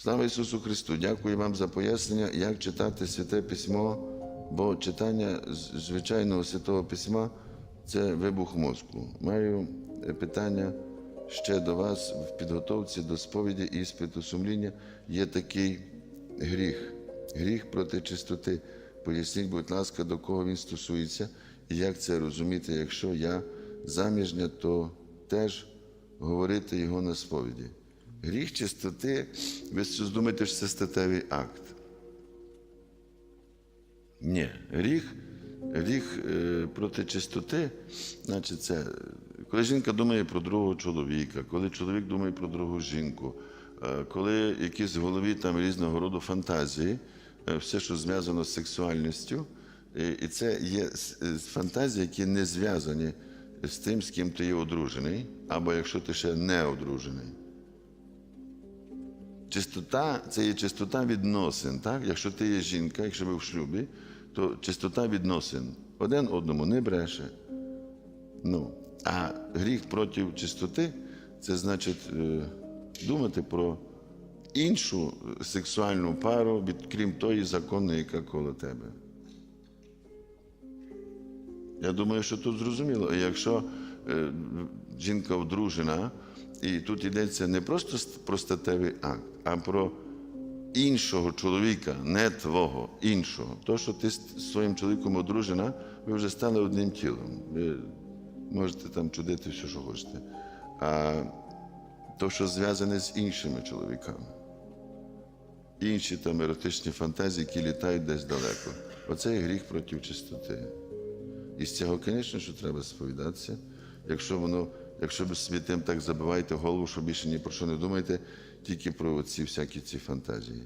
Слава Ісусу Христу! Дякую вам за пояснення, як читати святе письмо, бо читання звичайного святого письма це вибух мозку. Маю е, питання ще до вас в підготовці до сповіді і іспиту сумління. Є такий гріх, гріх проти чистоти. Поясніть, будь ласка, до кого він стосується і як це розуміти, якщо я заміжня, то теж говорити його на сповіді. Гріх чистоти, ви думаєте, що це статевий акт. Ні, гріх, гріх е, проти чистоти, значить, це коли жінка думає про другого чоловіка, коли чоловік думає про другу жінку, е, коли якісь в голові там різного роду фантазії, е, все, що зв'язано з сексуальністю, і- це є фантазії, які не зв'язані з тим, з ким ти є одружений, або якщо ти ще не одружений. Чистота це є чистота відносин. Так? Якщо ти є жінка, якщо ви в шлюбі, то чистота відносин один одному не бреше. Ну, а гріх проти чистоти це значить е, думати про іншу сексуальну пару, крім тої законної, яка коло тебе. Я думаю, що тут зрозуміло. Якщо е, жінка одружена, і тут йдеться не просто про статевий акт, а про іншого чоловіка, не твого, іншого. То, що ти з своїм чоловіком одружена, ви вже стали одним тілом. Ви можете там чудити все, що хочете. А то, що зв'язане з іншими чоловіками. Інші там еротичні фантазії, які літають десь далеко. Оце є гріх проти чистоти. І з цього, звісно, що треба сповідатися. Якщо воно, якщо ви собі тим так забиваєте голову, що більше ні про що не думаєте, тільки про ці всякі ці фантазії.